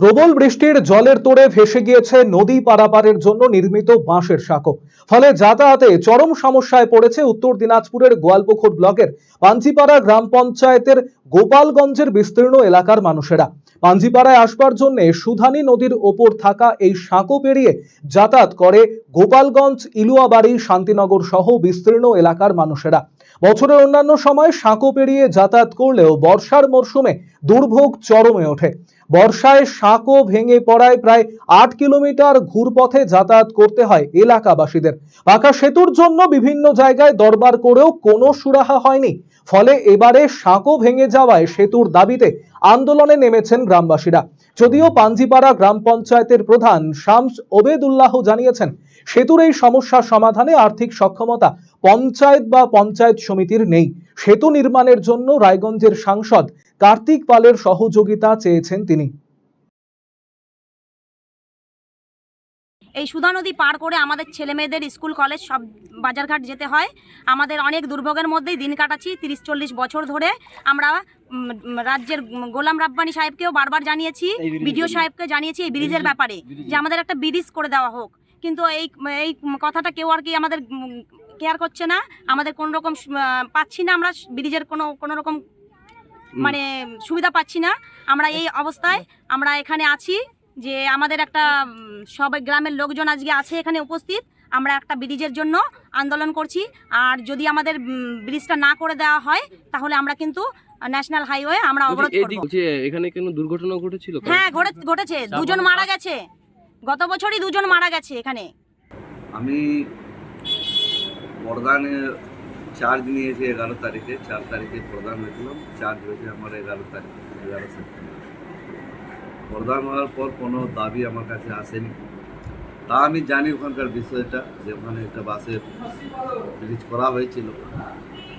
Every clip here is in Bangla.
প্রবল বৃষ্টির জলের তোড়ে ভেসে গিয়েছে নদী পারাপারের জন্য নির্মিত বাঁশের সাঁকো। ফলে যাতায়াতে চরম সমস্যায় পড়েছে উত্তর দিনাজপুরের গোয়ালপুকুর ব্লকের পাঞ্জিপাড়া গ্রাম পঞ্চায়েতের গোপালগঞ্জের বিস্তীর্ণ এলাকার মানুষেরা। পাঞ্জিপাড়ায় আসবার জন্য সুধানী নদীর ওপর থাকা এই সাঁকো পেরিয়ে যাতায়াত করে গোপালগঞ্জ, ইলুয়াবাড়ি, শান্তিনগর সহ বিস্তীর্ণ এলাকার মানুষেরা। বছরের অন্যান্য সময় সাঁকো পেরিয়ে যাতায়াত করলেও বর্ষার মরশুমে দুর্ভোগ চরমে ওঠে। বর্ষায় সাঁকো ভেঙে পড়ায় প্রায় আট কিলোমিটার ঘুরপথে যাতায়াত করতে হয় এলাকাবাসীদের। পাকা সেতুর জন্য বিভিন্ন জায়গায় দরবার করেও কোনো সুরাহা হয়নি। ফলে এবারে সাঁকো ভেঙে যাওয়ায় সেতুর দাবিতে আন্দোলনে নেমেছেন গ্রামবাসীরা। যদিও পাঞ্জিপাড়া গ্রাম পঞ্চায়েতের প্রধান শামস ওবেদুল্লাহ জানিয়েছেন, সেতুর এই সমস্যা সমাধানে আর্থিক সক্ষমতা পঞ্চায়েত বা পঞ্চায়েত সমিতির নেই। সেতু নির্মাণের জন্য রায়গঞ্জের সাংসদ কার্তিক পালের সহযোগিতা চেয়েছেন তিনি। এই সুধা নদী পার করে আমাদের ছেলে মেয়েদের স্কুল কলেজ সব বাজারঘাট যেতে হয়। আমাদের অনেক দুর্ভোগের মধ্যেই দিন কাটাচ্ছি তিরিশ চল্লিশ বছর ধরে। আমরা রাজ্যের গোলাম রাব্বানি সাহেবকেও বারবার জানিয়েছি বিডিও সাহেবকে জানিয়েছি এই ব্রিজের ব্যাপারে যে আমাদের একটা ব্রিজ করে দেওয়া হোক। কিন্তু এই এই কথাটা কেউ আর কি আমাদের কেয়ার করছে না। আমাদের কোনো রকম পাচ্ছি না আমরা ব্রিজের কোনো কোনো রকম মানে সুবিধা পাচ্ছি না। আমরা এই অবস্থায় আমরা এখানে আছি যে আমাদের একটা সবাই গ্রামের লোকজন আজকে আছে এখানে উপস্থিত। আমরা একটা ব্রিজের জন্য আন্দোলন করছি। আর যদি আমাদের ব্রিজটা না করে দেওয়া হয় তাহলে আমরা কিন্তু ন্যাশনাল হাইওয়ে আমরা অবরোধ করব। এখানে কোনো দুর্ঘটনা ঘটেছিল? হ্যাঁ ঘটে- ঘটেছে। দুজন মারা গেছে। গত বছরই দুজন মারা গেছে এখানে। আমি প্রধানে চার্জ নিয়েছি এগারো তারিখে। চার তারিখে প্রধান হয়েছিলাম। চার্জ হয়েছে আমার এগারো তারিখ এগারো সেপ্টেম্বর। প্রধান হওয়ার পর কোনো দাবি আমার কাছে আসেনি। তা আমি জানি ওখানকার বিষয়টা, যে ওখানে একটা বাসের ব্রিজ করা হয়েছিল।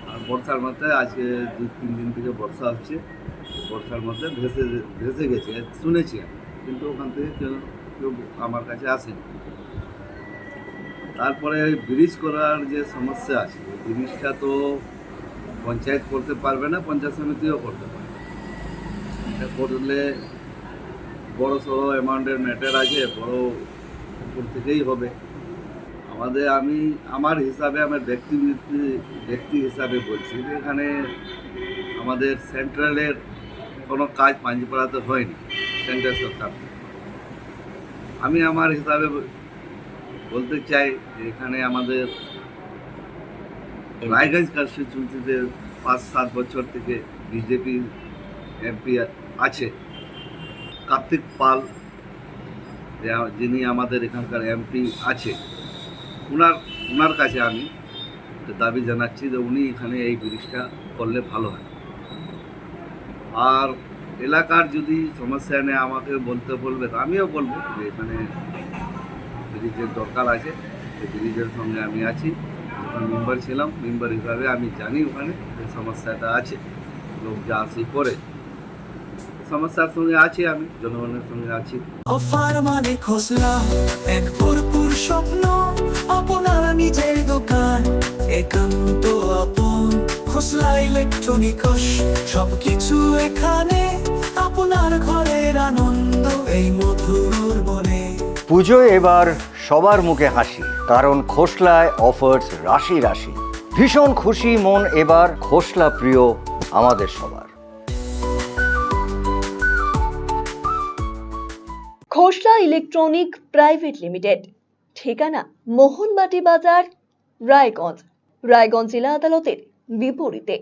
আর বর্ষার মধ্যে আজকে দুই তিন দিন থেকে বর্ষা হচ্ছে। বর্ষার মধ্যে ভেসে ভেসে গেছে, শুনেছি আমি, কিন্তু ওখান থেকে কেউ কেউ আমার কাছে আসেনি। তারপরে ব্রিজ করার যে সমস্যা আছে ওই ব্রিজটা তো পঞ্চায়েত করতে পারবে না, পঞ্চায়েত সমিতিও করতে পারবে এটা করলে বড় সড়ো অ্যামাউন্টের ম্যাটার আছে বড় উপর থেকেই হবে। আমাদের, আমি, আমার হিসাবে আমার ব্যক্তি ব্যক্তি হিসাবে বলছি যে এখানে আমাদের সেন্ট্রালের কোনো কাজ পাঞ্জিপাড়াতে হয়নি সেন্ট্রাল সরকার আমি আমার হিসাবে বলতে চাই যে এখানে আমাদের রায়গঞ্জ কনস্টিটিউন্সিতে পাঁচ সাত বছর থেকে বিজেপি এমপি আছে। কার্তিক পাল যিনি আমাদের এখানকার এমপি আছে ওনার ওনার কাছে আমি দাবি জানাচ্ছি যে উনি এখানে এই ব্রিজটা করলে ভালো হয়। আর এলাকার যদি সমস্যা নেই, আমাকে বলতে বলবে আমিও বলব যে এখানে ব্রিজের দরকার আছে সেই ব্রিজের সঙ্গে আমি আছি। যখন মেম্বার ছিলাম, মেম্বার হিসাবে আমি জানি ওখানে সমস্যাটা আছে, লোক যা আসি করে। সমস্যার সঙ্গে আছি আমি জনগণের সঙ্গে আছি। অফার মানে খোসলা এক ভরপুর স্বপ্ন আপনার নিজের দোকান একান্ত আপন। খোসলা ইলেকট্রনিকস সবকিছু এখানে আপনার ঘরের আনন্দ এই মধুর বনে। পুজোয় এবার সবার মুখে হাসি কারণ খোসলায় অফার্স রাশি রাশি। ভীষণ খুশি মন এবার খোসলা প্রিয় আমাদের সবার। Khosla electronic private limited. ঠিকানা মোহনবাটি বাজার রায়গঞ্জ। রায়গঞ্জ জেলা আদালতের বিপরীতে।